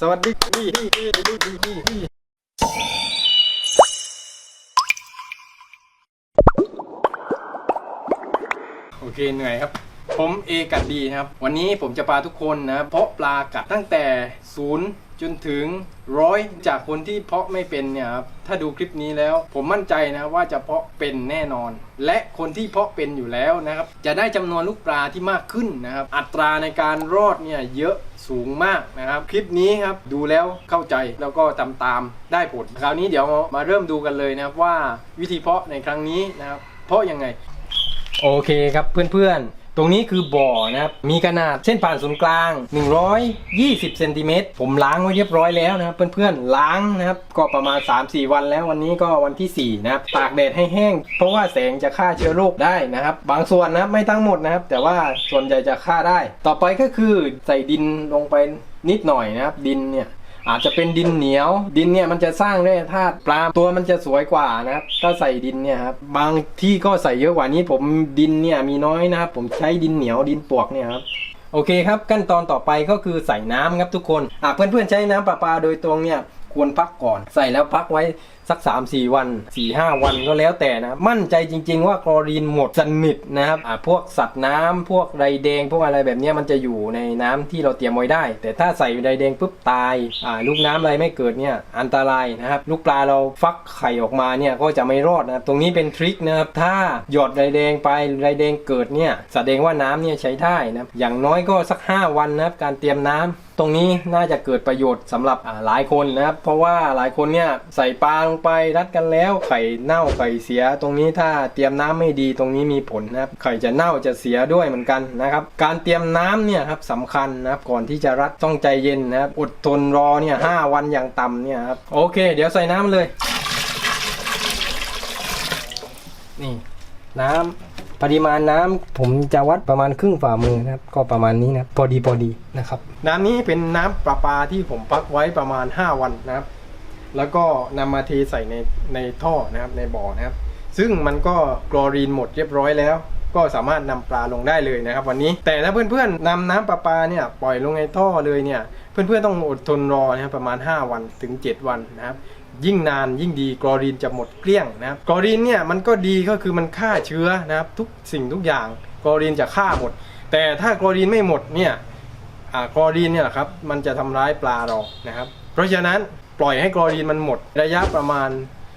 สวัสดีโอเคเหนื่อยครับ ผมเอกัดดีนะครับ วันนี้ผมจะพาทุกคนนะเพาะปลากัดตั้งแต่ศูนย์ จนถึงร้อยจากคนที่เพาะไม่เป็นเนี่ยครับถ้าดูคลิปนี้แล้วผมมั่นใจนะว่าจะเพาะเป็นแน่นอน และคนที่เพาะเป็นอยู่แล้วนะครับจะได้จำนวนลูกปลาที่มากขึ้นนะครับ อัตราในการรอดเนี่ยเยอะสูงมากนะครับ คลิปนี้ครับดูแล้วเข้าใจแล้วก็ตามตามได้ผล คราวนี้เดี๋ยวมาเริ่มดูกันเลยนะครับว่าวิธีเพาะในครั้งนี้นะครับเพาะยังไง โอเคครับเพื่อนๆ ตรงนี้คือบ่อนะครับ มีขนาดเส้นผ่านศูนย์กลาง 120เซนติเมตรผมล้างไว้เรียบร้อยแล้วนะครับ เพื่อนๆ ล้างนะครับ ก็ประมาณ 3-4 วันแล้ววันนี้ก็วันที่ 4 นะครับ ตากแดดให้แห้ง เพราะว่าแสงจะฆ่าเชื้อโรคได้นะครับ บางส่วนนะครับไม่ทั้งหมดนะครับ แต่ว่าส่วนใหญ่จะฆ่าได้ ต่อไปก็คือใส่ดินลงไปนิดหน่อยนะครับ ดินเนี่ย อาจจะเป็นดินเหนียว ดินเนี่ยมันจะสร้างด้วยธาตุปลาตัวมันจะสวยกว่านะครับถ้าใส่ดินเนี่ยครับบางที่ก็ใส่เยอะกว่านี้ ผมดินเนี่ยมีน้อยนะครับผมใช้ดินเหนียวดินปวกเนี่ยครับโอเคครับขั้นตอนต่อไปก็คือใส่น้ำครับทุกคนหากเพื่อนๆใช้น้ำประปาโดยตรงเนี่ย ควรพักก่อน ใส่แล้วพักไว้สัก 3 4 วัน 4 5 วันก็แล้วแต่นะ มั่นใจจริง ๆ ว่าคลอรีนหมดสนิทนะครับพวกสัตว์น้ำพวกไรแดง พวกอะไรแบบนี้มันจะอยู่ในน้ำที่เราเตรียมไว้ได้ แต่ถ้าใส่ไรแดงปุ๊บตายลูกน้ำอะไรไม่เกิดเนี่ยอันตรายนะครับ ลูกปลาเราฟักไข่ออกมาเนี่ยก็จะไม่รอดนะตรงนี้เป็นทริคนะครับถ้าหยอดไรแดงไปไรแดงเกิดเนี่ยแสดงว่าน้ำเนี่ยใช้ได้นะอย่างน้อยก็สัก 5 วันนะครับการเตรียมน้ำ ตรงนี้น่าจะเกิดประโยชน์สำหรับหลายคนนะครับ เพราะว่าหลายคนเนี่ยใส่ปลาลงไปรัดกันแล้วไข่เน่าไข่เสีย ตรงนี้ถ้าเตรียมน้ำไม่ดีตรงนี้มีผลนะครับไข่จะเน่าจะเสียด้วยเหมือนกันนะครับ การเตรียมน้ำเนี่ยครับสำคัญนะครับก่อนที่จะรัดต้องใจเย็นนะครับอดทนรอเนี่ยห้าวันอย่างต่ำเนี่ยครับโอเค เดี๋ยวใส่น้ำเลย นี่ น้ำ ปริมาณน้ำผมจะวัดประมาณครึ่งฝ่ามือนะครับ ก็ประมาณนี้นะพอดีพอดีนะครับ น้ำนี้เป็นน้ำประปาที่ผมพักไว้ประมาณ 5 วันนะครับ แล้วก็นำมาเทใส่ในในท่อนะครับในบ่อนะครับ ซึ่งมันก็กลอรีนหมดเรียบร้อยแล้ว ก็สามารถนำปลาลงได้เลยนะครับ วันนี้แต่ถ้าเพื่อนๆนำน้ำประปาเนี่ยปล่อยลงในท่อเลยเนี่ยเพื่อนๆต้องอดทนรอนะครับประมาณ 5 วันถึง 7 วันนะครับ ยิ่งนานยิ่งดีกลอรีนจะหมดเกลี้ยงนะครับกลอรีนเนี่ยมันก็ดีก็คือมันฆ่าเชื้อนะครับทุกสิ่งทุกอย่างกลอรีนจะฆ่าหมด แต่ถ้ากลอรีนไม่หมดเนี่ยกลอรีนเนี่ยครับมันจะทำร้ายปลาเรานะครับ เพราะฉะนั้นปล่อยให้กลอรีนมันหมดระยะประมาณ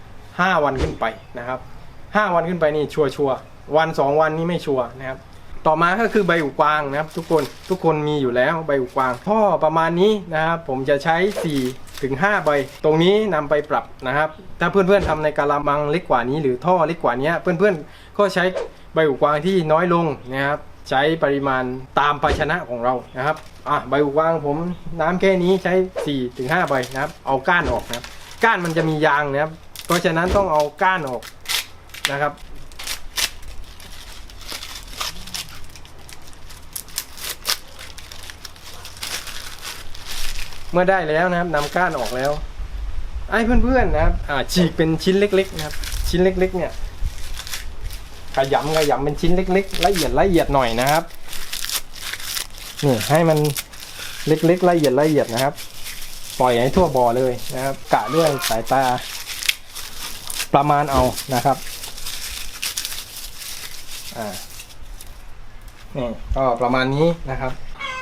5 วันขึ้นไปนะครับ5วันขึ้นไปนี่ชัวชัวร์วัน 2 วันนี้ไม่ชัวร์นะครับต่อมาก็คือใบหูกวางนะครับ ทุกคนทุกคนมีอยู่แล้วใบหูกวางท่อประมาณนี้นะครับผมจะใช้ 4 ถึง 5 ใบ ตรงนี้นำไปปรับนะครับ ถ้าเพื่อนๆทำในกะละมังเล็กกว่านี้ หรือท่อเล็กกว่านี้เพื่อนๆก็ใช้ใบหูกวางที่น้อยลงนะครับใช้ปริมาณตามภาชนะของเรานะครับอะใบหูกวางผมน้ำแค่นี้ใช้4ถึง5ใบนะครับ เอาก้านออกนะครับ ก้านมันจะมียางนะครับ เพราะฉะนั้นต้องเอาก้านออกนะครับ เมื่อได้แล้วนะครับนำก้านออกแล้ว ไอ้เพื่อนๆนะครับฉีกเป็นชิ้นเล็กๆนะครับ ชิ้นเล็ก ๆ เนี่ยขยำขยำเป็นชิ้นเล็ก ๆ ละเอียดละเอียดหน่อยนะครับนี่ให้มันเล็กๆละเอียดละเอียดนะครับ ปล่อยให้ทั่วบ่อเลยนะครับ กะด้วยสายตา ประมาณเอานะครับอ่านี่ก็ประมาณนี้นะครับ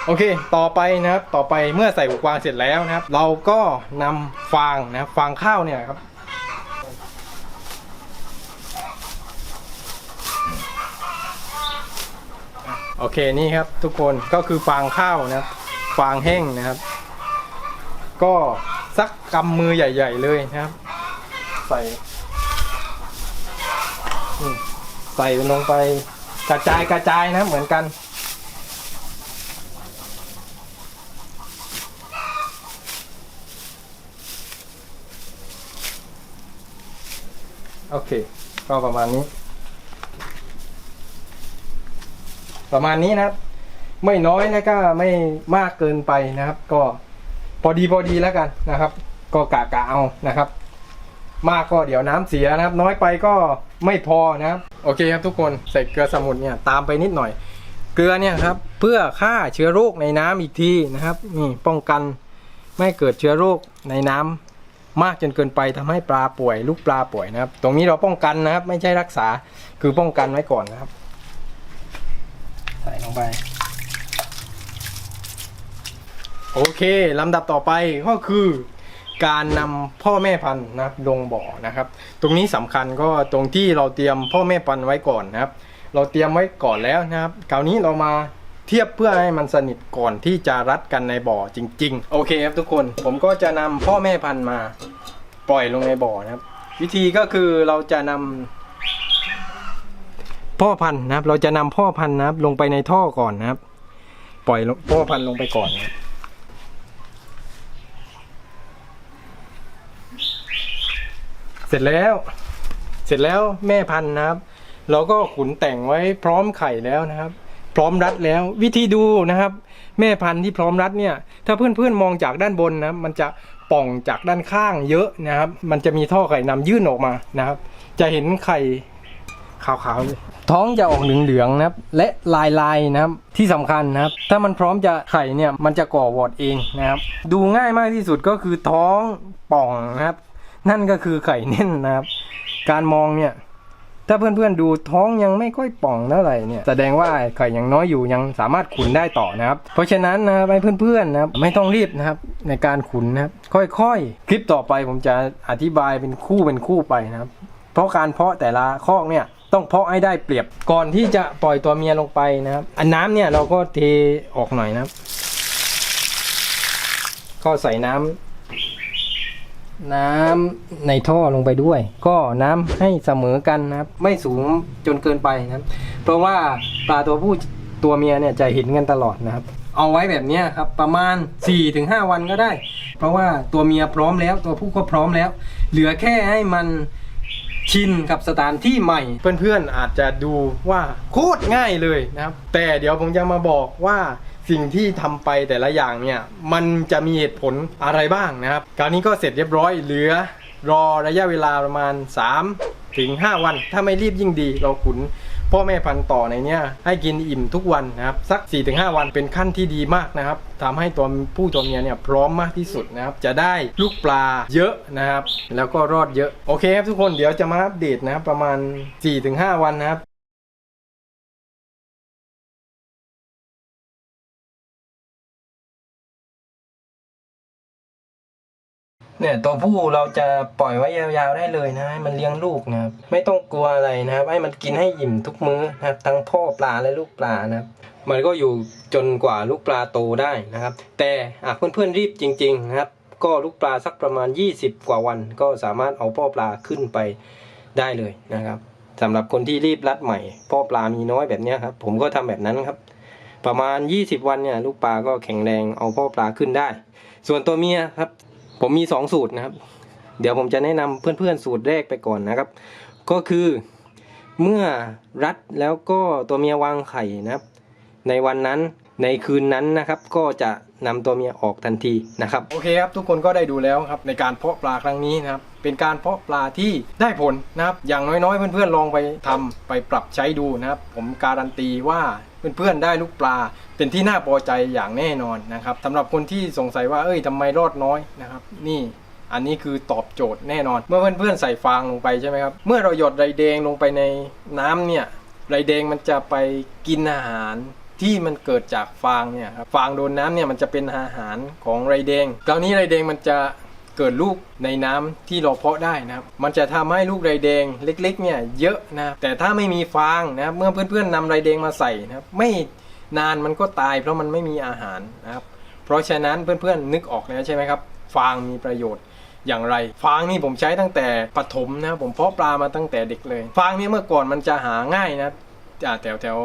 โอเค ต่อไปนะครับ ต่อไปเมื่อใส่หูกวางเสร็จแล้วนะครับ เราก็นำฟางนะครับฟางข้าวเนี่ยครับโอเคนี่ครับทุกคนก็คือฟางข้าวนะครับฟางแห้งนะครับ ก็สักกำมือใหญ่ ๆ เลยนะครับ ใส่ใส่ลงไปกระจายกระจายนะเหมือนกัน โอเค ก็ประมาณนี้ ประมาณนี้นะครับ ไม่น้อยแล้วก็ไม่มากเกินไปนะครับ ก็พอดีพอดีแล้วกันนะครับ ก็กะกะเอานะครับ มากก็เดี๋ยวน้ำเสียนะครับ น้อยไปก็ไม่พอนะครับ โอเคครับทุกคนใส่เกลือสมุนเนี่ยตามไปนิดหน่อย เกลือเนี่ยครับ เพื่อฆ่าเชื้อโรคในน้ำอีกทีนะครับนี่ป้องกันไม่เกิดเชื้อโรคในน้ำ มากจนเกินไปทำให้ปลาป่วย ลูกปลาป่วยนะครับ ตรงนี้เราป้องกันนะครับ ไม่ใช่รักษาคือป้องกันไว้ก่อนนะครับ ใส่ลงไป โอเคลำดับต่อไปก็คือการนำพ่อแม่พันธุ์นะครับลงบ่อนะครับ ตรงนี้สำคัญก็ตรงที่เราเตรียมพ่อแม่พันธุ์ไว้ก่อนนะครับ เราเตรียมไว้ก่อนแล้วนะครับ คราวนี้เรามา เทียบเพื่อให้มันสนิทก่อนที่จะรัดกันในบ่อจริง ๆ โอเคครับทุกคนผมก็จะนำพ่อแม่พันธุ์มาปล่อยลงในบ่อนะครับ วิธีก็คือเราจะนำพ่อพันธุ์นะครับ เราจะนำพ่อพันธุ์นะครับ ลงไปในท่อก่อนนะครับ ปล่อยลงพ่อพันธุ์ลงไปก่อนนะครับ เสร็จแล้ว เสร็จแล้วแม่พันธุ์นะครับ เราก็ขุนแต่งไว้พร้อมไข่แล้วนะครับ พร้อมรัดแล้ว วิธีดูนะครับ แม่พันธุ์ที่พร้อมรัดเนี่ย ถ้าเพื่อนๆมองจากด้านบนนะมันจะป่องจากด้านข้างเยอะนะครับ มันจะมีท่อไข่นำยื่นออกมานะครับ จะเห็นไข่ขาวๆเลยท้องจะออกเหลืองๆนะครับ และลายๆนะครับที่สำคัญนะครับ ถ้ามันพร้อมจะไข่เนี่ยมันจะก่อวอดเองนะครับ ดูง่ายมากที่สุดก็คือท้องป่องนะครับ นั่นก็คือไข่เน่นนะครับ การมองเนี่ย ถ้าเพื่อนๆดูท้องยังไม่ค่อยป่องเท่าไหร่เนี่ยแสดงว่าไข่ยังน้อยอยู่ยังสามารถขุนได้ต่อนะครับ เพราะฉะนั้นนะครับให้เพื่อนๆนะครับไม่ต้องรีบนะครับในการขุนนะครับค่อยๆ คลิปต่อไปผมจะอธิบายเป็นคู่เป็นคู่ไปนะครับ เพราะการเพาะแต่ละคอกเนี่ยต้องเพาะให้ได้เปรียบก่อนที่จะปล่อยตัวเมียลงไปนะครับ อันน้ำเนี่ยเราก็เทออกหน่อยนะครับ ก็ใส่น้ำ น้ำในท่อลงไปด้วย ก็น้ำให้เสมอกันนะครับ ไม่สูงจนเกินไปนะครับ เพราะว่าปลาตัวผู้ตัวเมียเนี่ยจะเห็นกันตลอดนะครับ เอาไว้แบบนี้ครับประมาณ 4-5 วันก็ได้ เพราะว่าตัวเมียพร้อมแล้ว ตัวผู้ก็พร้อมแล้ว เหลือแค่ให้มันชินกับสถานที่ใหม่ เพื่อนๆอาจจะดูว่าโคตรง่ายเลยนะครับ แต่เดี๋ยวผมจะมาบอกว่า สิ่งที่ทำไปแต่ละอย่างเนี่ยมันจะมีเหตุผลอะไรบ้างนะครับคราวนี้ก็เสร็จเรียบร้อยเหลือ รอระยะเวลาประมาณ 3 ถึง 5 วัน ถ้าไม่รีบยิ่งดีเราขุนพ่อแม่พันธุ์ต่อในเนี้ยให้กินอิ่มทุกวันนะครับสัก 4-5 วันเป็นขั้นที่ดีมากนะครับทำให้ตัวผู้ตัวเมียเนี่ยพร้อมมากที่สุดนะครับจะได้ลูกปลาเยอะนะครับ แล้วก็รอดเยอะโอเคครับทุกคนเดี๋ยวจะมาอัปเดตนะครับประมาณ 4-5 วันนะครับ เนี่ยตัวผู้เราจะปล่อยไว้ยาวๆได้เลยนะให้มันเลี้ยงลูกนะครับไม่ต้องกลัวอะไรนะครับให้มันกินให้อิ่มทุกมื้อนะครับทั้งพ่อปลาและลูกปลานะครับมันก็อยู่จนกว่าลูกปลาโตได้นะครับ แต่หากเพื่อนๆรีบจริงๆนะครับ ก็ลูกปลาสักประมาณ 20 กว่าวัน ก็สามารถเอาพ่อปลาขึ้นไปได้เลยนะครับสำหรับคนที่รีบรัดใหม่ พ่อปลามีน้อยแบบนี้ครับ ผมก็ทำแบบนั้นครับ ประมาณ 20 วันเนี่ยลูกปลาก็แข็งแรงเอาพ่อปลาขึ้นได้ ส่วนตัวเมียครับ ผมมี 2 สูตรนะครับ เดี๋ยวผมจะแนะนำเพื่อนๆสูตรแรกไปก่อนนะครับ ก็คือเมื่อรัดแล้วก็ตัวเมียวางไข่นะครับ ในวันนั้น ในคืนนั้นนะครับก็จะนำตัวเมียออกทันทีนะครับโอเคครับทุกคนก็ได้ดูแล้วครับในการเพาะปลาครั้งนี้นะครับเป็นการเพาะปลาที่ได้ผลนะครับอย่างน้อยๆ เพื่อนๆลองไปทำไปปรับใช้ดูนะครับ ผมการันตีว่าเพื่อนๆได้ลูกปลาเป็นที่น่าพอใจอย่างแน่นอนนะครับสำหรับคนที่สงสัยว่าเอ้ยทำไมรอดน้อยนะครับ นี่อันนี้คือตอบโจทย์แน่นอน เมื่อเพื่อนๆใส่ฟางลงไปใช่ไหมครับเมื่อเราหยดไรแดงลงไปในน้ำเนี่ยไรแดงมันจะไปกินอาหาร ที่มันเกิดจากฟางเนี่ยครับฟางโดนน้ำเนี่ยมันจะเป็นอาหารของไรแดงคราวนี้ไรแดงมันจะเกิดลูกในน้ำที่เราเพาะได้นะครับ มันจะทำให้ลูกไรแดงเล็กๆเนี่ยเยอะนะ แต่ถ้าไม่มีฟางนะครับ เมื่อเพื่อนๆนำไรแดงมาใส่นะครับ ไม่นานมันก็ตายเพราะมันไม่มีอาหารนะครับ เพราะฉะนั้นเพื่อนๆนึกออกแล้วใช่ไหมครับ ฟางมีประโยชน์อย่างไร ฟางนี่ผมใช้ตั้งแต่ปฐมนะ ผมเพาะปลามาตั้งแต่เด็กเลย ฟางนี่เมื่อก่อนมันจะหาง่ายนะ แถวแถว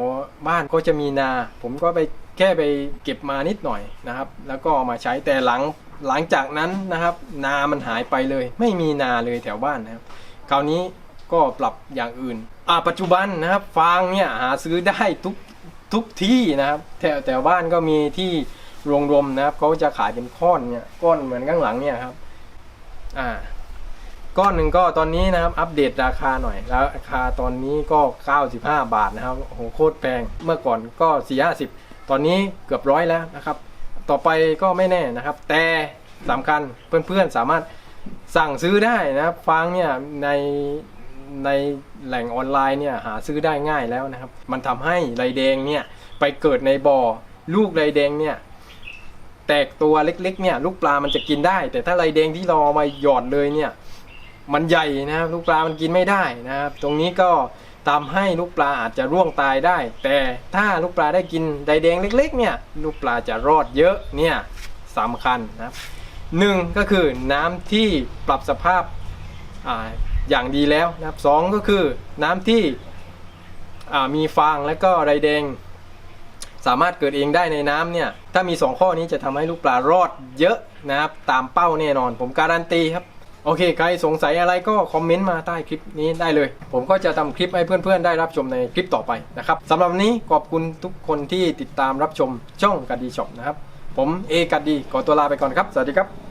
บ้านก็จะมีนา ผมก็ไปแค่ไปเก็บมานิดหน่อยนะครับ แล้วก็เอามาใช้แต่หลังหลังจากนั้นนะครับ นามันหายไปเลย ไม่มีนาเลยแถวบ้านนะครับคราวนี้ก็ปรับอย่างอื่นอ่าปัจจุบันนะครับฟางเนี่ยหาซื้อได้ทุกทุกที่นะครับแถวแถวบ้านก็มีที่โรงรวมนะครับเขาจะขายเป็นก้อนเนี่ยก้อนเหมือนข้างหลังเนี่ยครับอ่า ก้อนหนึ่งก็ตอนนี้นะครับอัปเดตราคาหน่อยแล้วราคาตอนนี้ก็ 95 บาทนะครับโอ้โหโคตรแพงเมื่อก่อนก็ 4 50 ตอนนี้เกือบร้อยแล้วนะครับ ต่อไปก็ไม่แน่นะครับ แต่สำคัญเพื่อนๆสามารถสั่งซื้อได้นะครับฟางเนี่ยในในแหล่งออนไลน์เนี่ยหาซื้อได้ง่ายแล้วนะครับ มันทำให้ไรแดงเนี่ยไปเกิดในบ่อลูกไรแดงเนี่ยแตกตัวเล็กๆเนี่ยลูกปลามันจะกินได้ แต่ถ้าไรแดงที่เราเอามาหยอดเลยเนี่ย มันใหญ่นะครับลูกปลามันกินไม่ได้นะครับ ตรงนี้ก็ทำให้ลูกปลาอาจจะร่วงตายได้ แต่ถ้าลูกปลาได้กินไดแดงเล็กๆ เนี่ยลูกปลาจะรอดเยอะเนี่ยสำคัญนะครับหนึ่งก็คือน้ำที่ปรับสภาพอ่าอย่างดีแล้วนะครับสองก็คือน้ำที่อ่ามีฟางและก็ไรแดง สามารถเกิดเองได้ในน้ำเนี่ยถ้ามี 2 ข้อนี้จะทำให้ลูกปลารอดเยอะนะครับตามเป้าแน่นอน ผมการันตีครับ โอเคใครสงสัยอะไรก็คอมเมนต์มาใต้คลิปนี้ได้เลย ผมก็จะทำคลิปให้เพื่อนๆ ได้รับชมในคลิปต่อไปนะครับสำหรับนนี้ขอบคุณทุกคนที่ติดตามรับชมช่องกัดดีช็อปนะครับผมเอกัดดีขอตัวลาไปก่อนครับ สวัสดีครับ